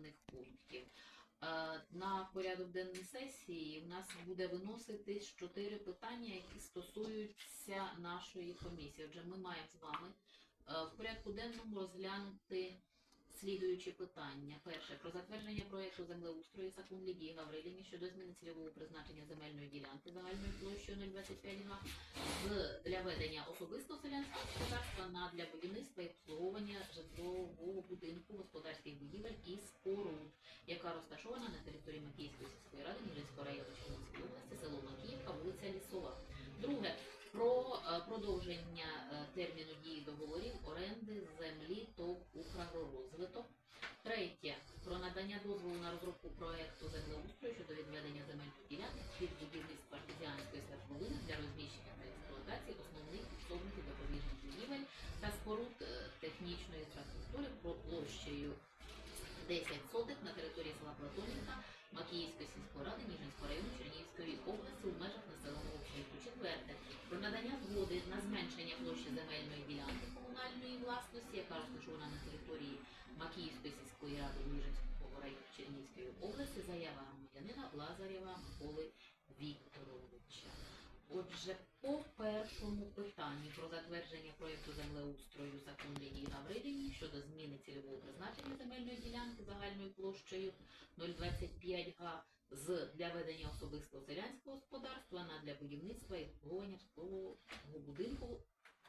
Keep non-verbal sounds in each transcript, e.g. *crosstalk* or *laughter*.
населених пунктів. Е, На порядок денної сесії в нас буде виноситись чотири питання, які стосуються нашої комісії. Отже, ми маємо з вами е, в порядку денному розглянути слідуючі питання. Перше про затвердження проєкту землеустрою Сакун Лідії щодо зміни цільового призначення земельної ділянки загальною площею 025 га для ведення особистого селянського господарства на для будівництва і обслуговування житлового будинку, господарських будівель і споруд, яка розташована на території Макіївської сільської ради Ніжинського району Чернівської області, село Макіївка, вулиця Лісова. Друге про е, продовження е, терміну дії договорів оренди землі ТОВ «Украгророзвиток». Третє про надання дозволу на розробку проекту землеустрою щодо відведення земельної ділянки під будівництва артезіанської свердловини для розміщення та експлуатації основних підсобників допоміжних будівель та споруд е, технічної інфраструктури про площею 10 сотих на території села Платонівка Макіївської сільської ради Ніжинського району Чернігівської області у межах населеного пункту. Четверте про надання згоди на зменшення площі земельної ділянки комунальної власності, яка розташована на території Макіївської сільської ради Ніжинського району Чернігівської області, заява громадянина Лазарєва Миколи Вікторовича. Отже, по першому питанню про затвердження проєкту землеустрою закон Лідії Гаврилівні щодо зміни цільового призначення земельної ділянки загальною площею 025 га з для ведення особистого селянського господарства на для будівництва і обслуговування житлового будинку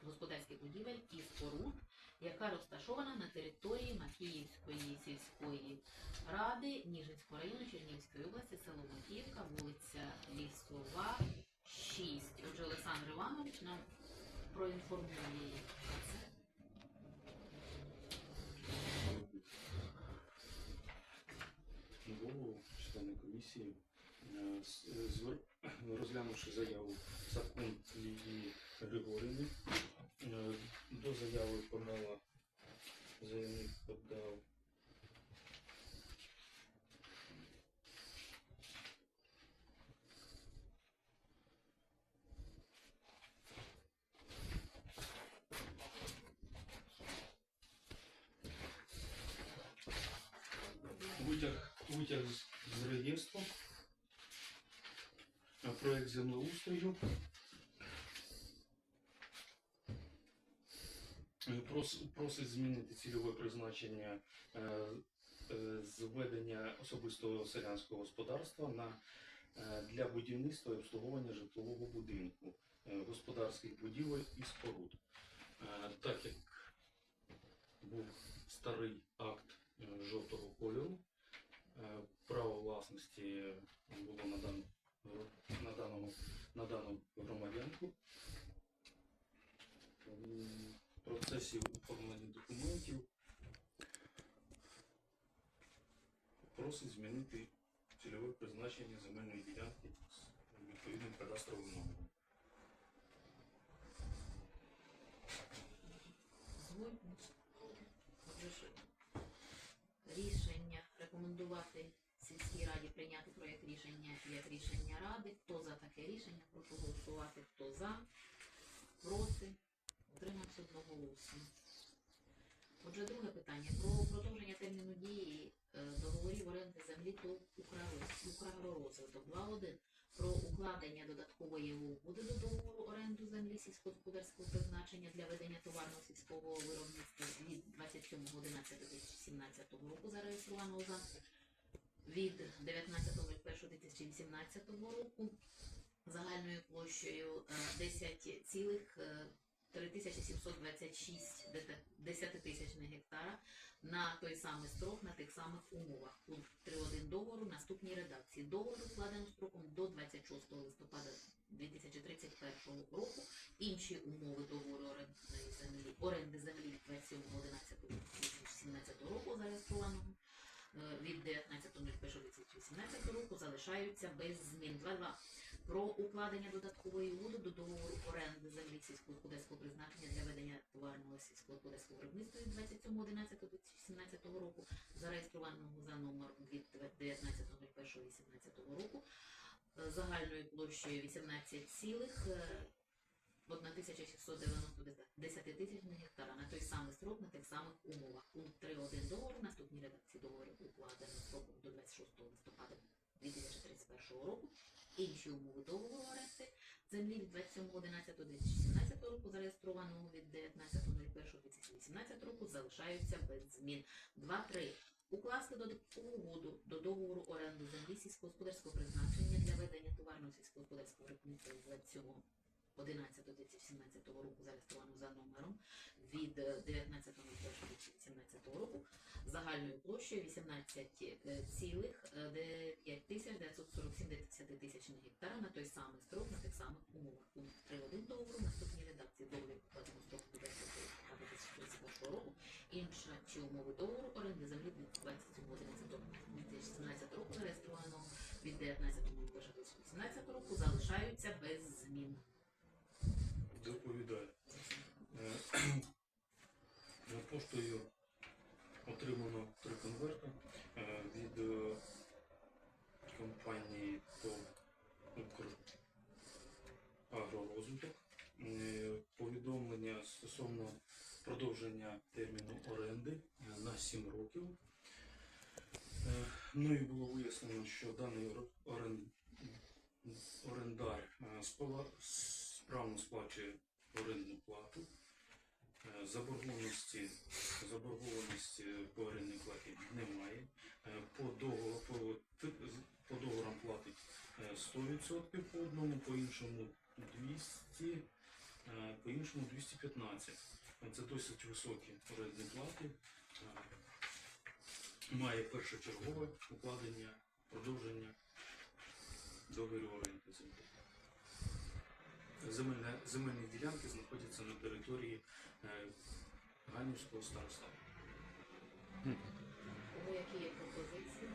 господарських будівель і споруд, яка розташована на території Макіївської сільської ради Ніжинського району Чернігівської області, село Макіївка, вулиця Лісова, 6. Отже, Олександр Іванович нам проінформує про це. члени комісії, е, е, *clears throat* розглянувши заяву Сакун Лідії Григорівни, до заяви подала заявник подав витяг, витяг з, з реєстру, е, проект землеустрою. Прос- Просить змінити цільове призначення е, е, з ведення особистого селянського господарства на е, для будівництва і обслуговування житлового будинку, господарських будівель і споруд. Так як був старий акт жовтого кольору, Право власності було надано на даному на дану В процесі оформлення документів просить змінити цільове призначення земельної ділянки з відповідним кадастровим номером. Згодні. Рішення рекомендувати сільській раді прийняти проєкт рішення як рішення ради. Хто за таке рішення? Прошу голосувати. Хто за, одноголосно. Отже, друге питання про продовження терміну дії е, договорів оренди землі до Украгророзвиток. 2.1 про укладення додаткової угоди до договору оренду землі сільськогосподарського призначення для ведення товарного сільського виробництва від 27.11.2017 року зареєстрованого за від 19.01.2018 року загальною площею е, 10,3726 десятитисячних гектара на той самий строк на тих самих умовах. Пункт 3.1 договору наступній редакції. Договор укладено строком до 26 листопада 2031 року. Інші умови договору оренди землі, оренди землі 27.11.2017 року зареєстрованого е, від 19.01.2018 року залишаються без змін. 2.2 про укладення додаткової угоди до договору оренди землі сільськогосподарського призначення для ведення товарного сільськогосподарського виробництва від 27.11.2017 року, зареєстрованого за номером від 19.01.2018 року, е, загальною площею 18 цілих е, 1690 тисячних гектара на той самий строк на тих самих умовах. Пункт 3.1 договору, наступні редакції договору укладено строком до 26 листопада 2031 року. Інші умови договору оренди землі від 27.11.2017 року, зареєстрованого від 19.01.2018 року, залишаються без змін. 2.3. Укласти додаткову угоду до договору оренди землі сільськогосподарського призначення для ведення товарного сільськогосподарського виробництва від 27 11.2017 року зареєстровано за номером від е, 19.01.2017 року загальною площею 18,947 тисячних гектара на той самий строк на тих самих умовах. Пункт 3.1 договору наступній редакції договору покладено строку до 2031 року. Інша чи умови договору оренди землі від 27.11.2017 року зареєстровано від 19.01.2017 року залишаються без змін. Доповідаю. Е, е, Поштою отримано три конверти е, від е, компанії ТОВ «Украгророзвиток». Е, Повідомлення стосовно продовження терміну оренди на 7 років. Ну і було вияснено, що даний орен- орендар справно сплачує орендну плату. Е, Заборгованості, заборгованості по орендній платі немає. Е, По, договору, по, по договорам платить е, 100% по одному, по іншому 200, е, по іншому 215. Е, Це досить високі орендні плати. Е, Має першочергове укладення, продовження договору оренди землі. Земельні ділянки знаходяться на території е, Ганівського староста. Кого які є пропозиції?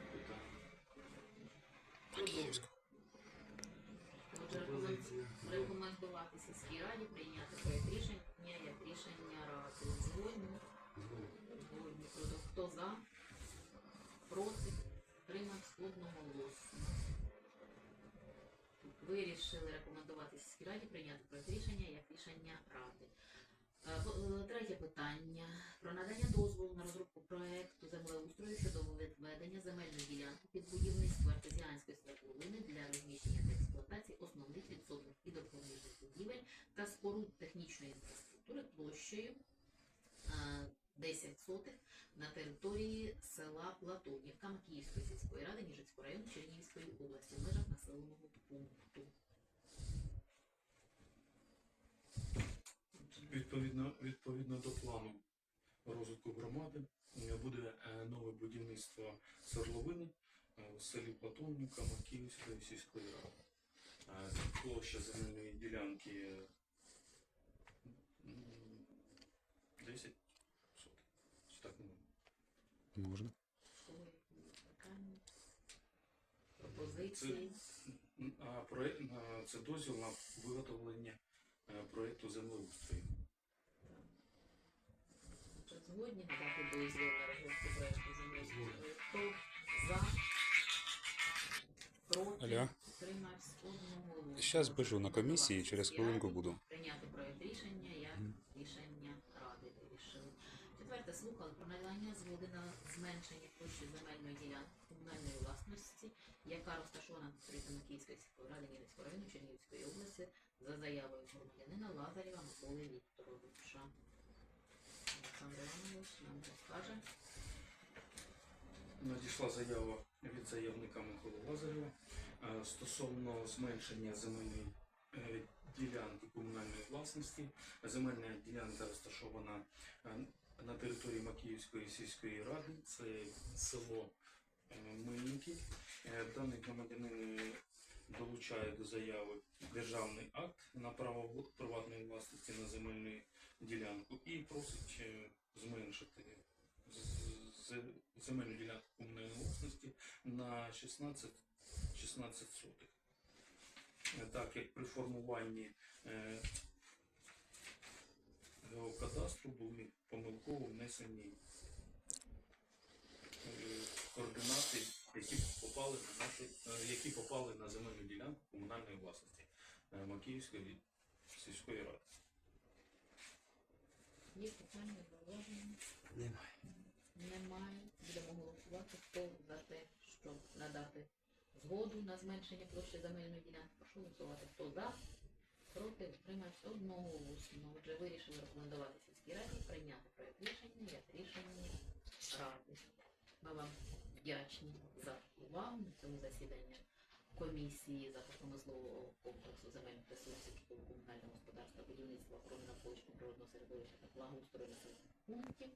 Рекомен- рекомендувати сільській раді прийняти проект рішення як рішення ради. Згодні? Хто за? Проти? Тримав Тримався одноголосно. Вирішили рекомендувати сільській раді прийняти проект рішення як рішення ради. Е, е, Третє питання про надання дозволу на розробку проекту землеустрою щодо відведення земельної ділянки під будівництво артезіанської свердловини для розміщення та експлуатації основних підсобних і допоміжних будівель та споруд технічної інфраструктури площею е, 10 сотих на території села Платонівка Макіївської сільської ради Ніжицького району Чернігівської області в межах населеного пункту. Відповідно, відповідно до плану розвитку громади буде е, нове будівництво свердловини е, в селі Платонівка Макіївської сільської ради. Е, Площа земельної ділянки е, 10 сотих. Чи так не Можна. Пропозиції? А, це дозвіл на виготовлення проекту землеустрою. Чи згодні надати дозвіл на розробку проекту землеустрою? Хто за? Проти? Алло. Утримався одного. Щас біжу на комісії, через хвилинку буду. Прийняти проект рішення як рішення ради вирішили. Четверте, слухали про надання згоди на зменшення площі земельної ділянки комунальної власності, яка розташована на території Київської сільської ради Нінецького району Чернігівської області за заявою громадянина Лазарєва Миколи Вікторовича. Надійшла заява від заявника Миколи Лазарєва е, стосовно зменшення земельної е, ділянки комунальної власності. Земельна ділянка розташована е, на території Макіївської сільської ради. Це село Мильники. Даний громадянин долучає до заяви державний акт на право приватної власності на земельну ділянку і просить зменшити земельну ділянку комунальної власності на 16, 16 сотих. Е, Так як при формуванні е, геокадастру були помилково внесені е, координати, які попали на наші, які попали на земельну ділянку комунальної власності Макіївської сільської ради. Є питання, зауваження? Немає. Немає. Будемо голосувати. Хто за те, щоб надати згоду на зменшення площі земельної ділянки? Прошу голосувати. Хто за? Проти утримався одноголосно. Отже, вирішили рекомендувати сільській раді прийняти проект рішення як рішення ради. Ми вам вдячні за увагу на цьому засіданні комісії захисту-промислового комплексу земельних ресурсів житлово-комунального господарства, будівництва, охорони навколишнього природного середовища та благоустрою пунктів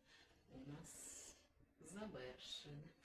у нас завершене.